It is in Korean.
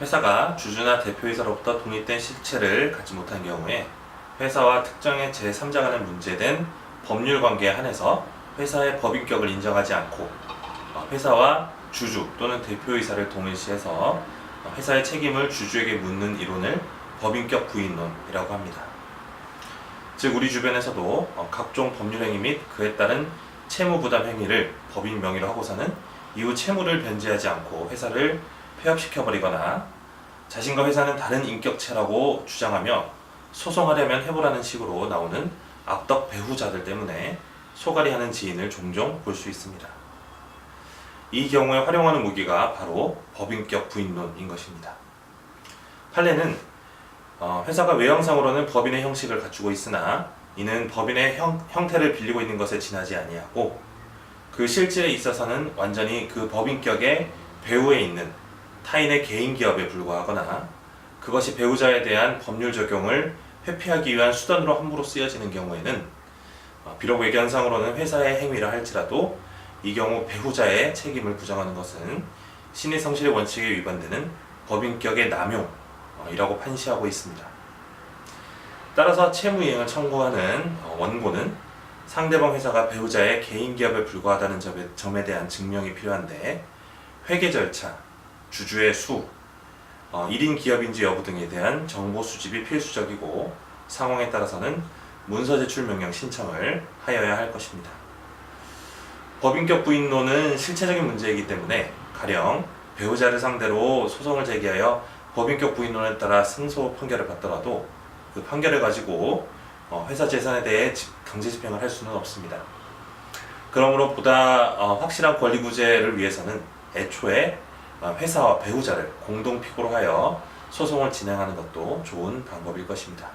회사가 주주나 대표이사로부터 독립된 실체를 갖지 못한 경우에 회사와 특정의 제3자 간의 문제된 법률 관계에 한해서 회사의 법인격을 인정하지 않고 어, 회사와 주주 또는 대표이사를 동일시해서 어, 회사의 책임을 주주에게 묻는 이론을 법인격 부인론이라고 합니다. 즉 우리 주변에서도 어, 각종 법률 행위 및 그에 따른 채무 부담 행위를 법인 명의로 하고서는 이후 채무를 변제하지 않고 회사를 폐업시켜 버리거나 자신과 회사는 다른 인격체라고 주장하며 소송하려면 해보라는 식으로 나오는 악덕 배후자들 때문에 소갈이 하는 지인을 종종 볼 수 있습니다. 이 경우에 활용하는 무기가 바로 법인격 부인론인 것입니다. 판례는 어, 회사가 외형상으로는 법인의 형식을 갖추고 있으나 이는 법인의 형, 형태를 빌리고 있는 것에 지나지 아니하고 그 실질에 있어서는 완전히 그 법인격의 배후에 있는 타인의 개인 기업에 불과하거나 그것이 배우자에 대한 법률 적용을 회피하기 위한 수단으로 함부로 쓰여지는 경우에는 어, 비록 외견상으로는 회사의 행위라 할지라도 이 경우 배우자의 책임을 부정하는 것은 신의 성실의 원칙에 위반되는 법인격의 남용이라고 판시하고 있습니다. 따라서 채무이행을 청구하는 어, 원고는 상대방 회사가 배우자의 개인 기업에 불과하다는 점에 대한 증명이 필요한데 회계 절차, 주주의 수, 어, 1인 기업인지 여부 등에 대한 정보 수집이 필수적이고 상황에 따라서는 문서 제출 명령 신청을 하여야 할 것입니다. 법인격 부인론은 실체적인 문제이기 때문에 가령 배우자를 상대로 소송을 제기하여 법인격 부인론에 따라 승소 판결을 받더라도 그 판결을 가지고 어, 회사 재산에 대해 집- 강제 집행을 할 수는 없습니다. 그러므로 보다 어, 확실한 권리 구제를 위해서는 애초에 어, 회사와 배우자를 공동 피고로 하여 소송을 진행하는 것도 좋은 방법일 것입니다.